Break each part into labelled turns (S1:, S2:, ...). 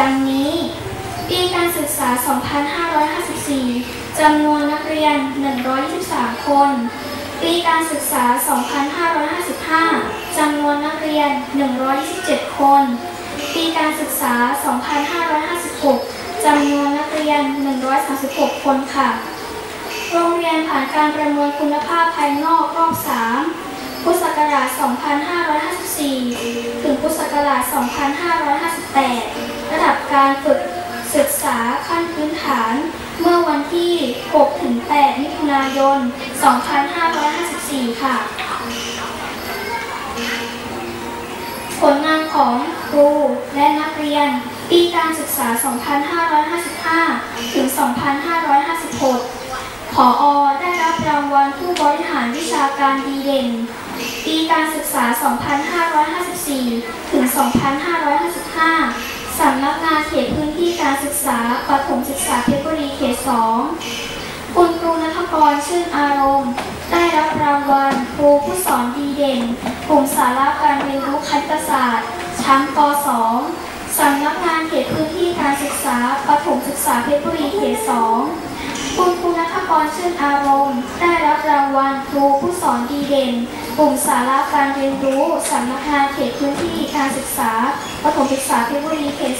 S1: ดังนี้ ปีการศึกษา 2554 จำนวนนักเรียน 123 คน ปีการศึกษา 2555 จำนวนนักเรียน 127 คน ปีการศึกษา 2556 จำนวนนักเรียน 136 คนค่ะ โรงเรียนผ่านการประเมินคุณภาพภายนอกรอบ 3 พุทธศักราช 2554 ถึงพุทธศักราช 2558 การฝึกศึกษาขั้นพื้นฐาน เมื่อวันที่ 6-8 มิถุนายน 2554 ค่ะ ผลงานของครูและนักเรียน ปีการศึกษา 2555 ถึง 2556ผออได้รับรางวัลผู้บริหารวิชาการดีเด่น ปีการศึกษา 2554 ถึง 2555 สำนักงานเขตพื้นที่การศึกษาประถมศึกษาเพชรบุรีเขต2คุณครูนัทกรชื่นอารมณ์ ได้รับรางวัลครูผู้สอนดีเด่น กลุ่มสาระการเรียนรู้คณิตศาสตร์ ชั้นป .2 สำนักงานเขตพื้นที่การศึกษาประถมศึกษาเพชรบุรีเขต2คุณครูนัทกรชื่นอารมณ์ ได้รับรางวัลครูผู้สอนดีเด่น กลุ่มสาระการเรียนรู้สำนักงานเขตพื้นที่การศึกษาประถมศึกษาเพชรบุรีเขต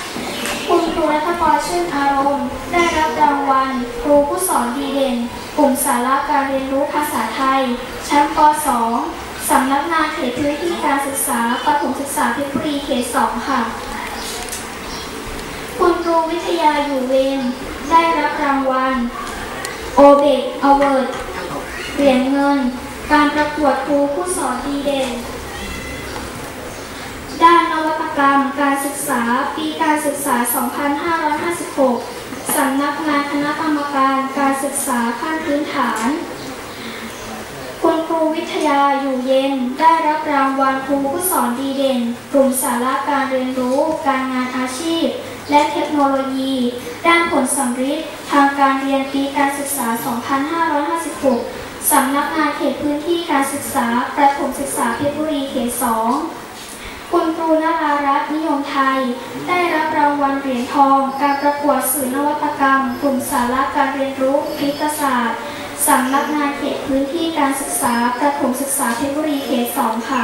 S1: 2คุณครูนัทกรชื่นอารมณ์ ได้รับรางวัล ครูผู้สอนดีเด่น กลุ่มสาระการเรียนรู้ภาษาไทย ชั้นป .2 สำนักงานเขตพื้นที่การศึกษาประถมศึกษาเพชรบุรีเขต2ค่ะ คุณครูวิทยาอยู่เวรได้รับรางวัล โอเบกอเวิร์ดเหรียญเงิน การประกวดครูผู้สอนดีเด่น ด้านนวัตกรรมการศึกษาปีการศึกษา 2556 สำนักงานคณะกรรมการการศึกษาขั้นพื้นฐาน คุณครูวิทยาอยู่เย็นได้รับรางวัลครูผู้สอนดีเด่น กลุ่มสาระการเรียนรู้การงานอาชีพและเทคโนโลยี ด้านผลสัมฤทธิ์ทางการเรียนปีการศึกษา 2556 สำนักงานเขตพื้นที่การศึกษาประถมศึกษาเพชรบุรีเขต2คุณครูนรารัตนิยมไทย ได้รับรางวัลเหรียญทอง การประกวดสื่อนวัตกรรม กลุ่มสาระการเรียนรู้พิทศาสตร์สำนักงานเขตพื้นที่การศึกษาประถมศึกษาเพชรบุรีเขต2ค่ะ